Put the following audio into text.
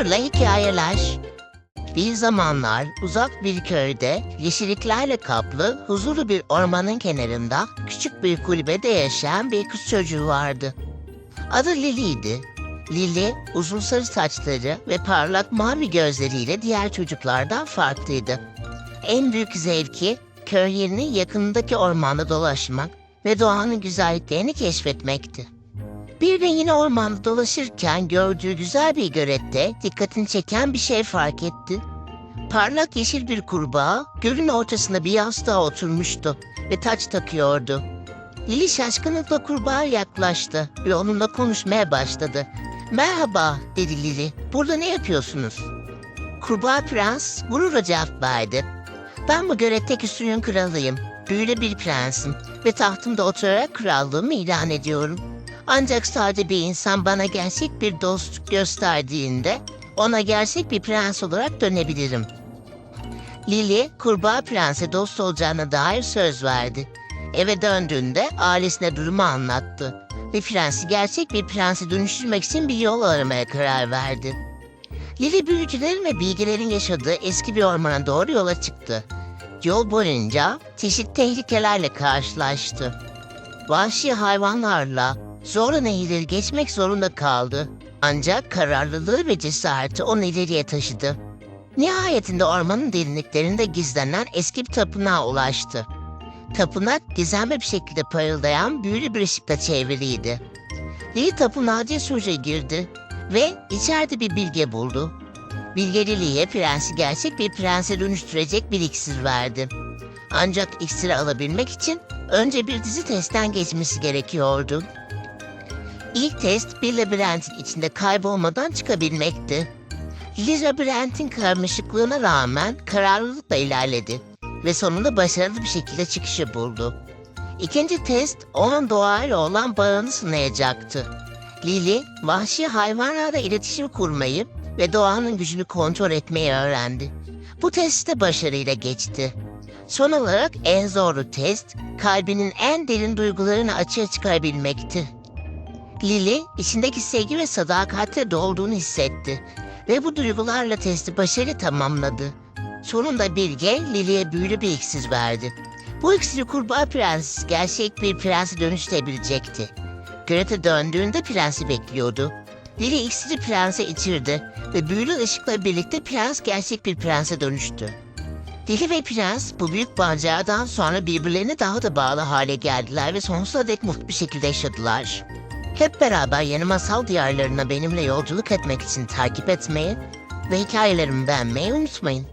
Sırla hikayeler. Bir zamanlar uzak bir köyde yeşilliklerle kaplı huzurlu bir ormanın kenarında küçük bir kulübede yaşayan bir kız çocuğu vardı. Adı Lili'ydi. Lili uzun sarı saçları ve parlak mavi gözleriyle diğer çocuklardan farklıydı. En büyük zevki köy yerinin yakınındaki ormanda dolaşmak ve doğanın güzelliklerini keşfetmekti. Bir de yine ormanda dolaşırken gördüğü güzel bir görette dikkatini çeken bir şey fark etti. Parlak yeşil bir kurbağa gölün ortasında bir yastığa oturmuştu ve taç takıyordu. Lili şaşkınlıkla kurbağa yaklaştı ve onunla konuşmaya başladı. Merhaba dedi Lili. Burada ne yapıyorsunuz? Kurbağa prens gururla cevap verdi. Ben bu göletteki suyun kralıyım. Büyülü bir prensim ve tahtımda oturarak krallığımı ilan ediyorum. Ancak sadece bir insan bana gerçek bir dostluk gösterdiğinde ona gerçek bir prens olarak dönebilirim. Lily, kurbağa prense dost olacağına dair söz verdi. Eve döndüğünde ailesine durumu anlattı ve prensi gerçek bir prense dönüştürmek için bir yol aramaya karar verdi. Lily büyücülerin ve bilgilerin yaşadığı eski bir ormana doğru yola çıktı. Yol boyunca çeşitli tehlikelerle karşılaştı. Vahşi hayvanlarla zorla nehirleri geçmek zorunda kaldı. Ancak kararlılığı ve cesareti onu ileriye taşıdı. Nihayetinde ormanın derinliklerinde gizlenen eski bir tapınağa ulaştı. Tapınak gizemli bir şekilde parıldayan büyülü bir ışıkla çevriliydi. Lee tapınağa cesurca girdi ve içeride bir bilge buldu. Bilge Lily'e prensi gerçek bir prense dönüştürecek bir iksir verdi. Ancak iksiri alabilmek için önce bir dizi testten geçmesi gerekiyordu. İlk test bir labirentin içinde kaybolmadan çıkabilmekti. Liz labirentin karmaşıklığına rağmen kararlılıkla ilerledi ve sonunda başarılı bir şekilde çıkışı buldu. İkinci test onun doğayla olan bağını sınayacaktı. Lily, vahşi hayvanlarla iletişim kurmayı ve doğanın gücünü kontrol etmeyi öğrendi. Bu testte başarıyla geçti. Son olarak en zorlu test, kalbinin en derin duygularını açığa çıkarabilmekti. Lily, içindeki sevgi ve sadakatle dolduğunu hissetti ve bu duygularla testi başarıyla tamamladı. Sonunda Bilge, Lily'e büyülü bir iksir verdi. Bu iksiri kurbağa prens gerçek bir prense dönüştürebilecekti. Greta döndüğünde prensi bekliyordu. Lily iksiri prense içirdi ve büyülü ışıkla birlikte prens gerçek bir prense dönüştü. Lily ve prens bu büyük maceradan sonra birbirlerine daha da bağlı hale geldiler ve sonsuza dek mutlu bir şekilde yaşadılar. Hep beraber yeni masal diyarlarına benimle yolculuk etmek için takip etmeyi ve hikayelerimi beğenmeyi unutmayın.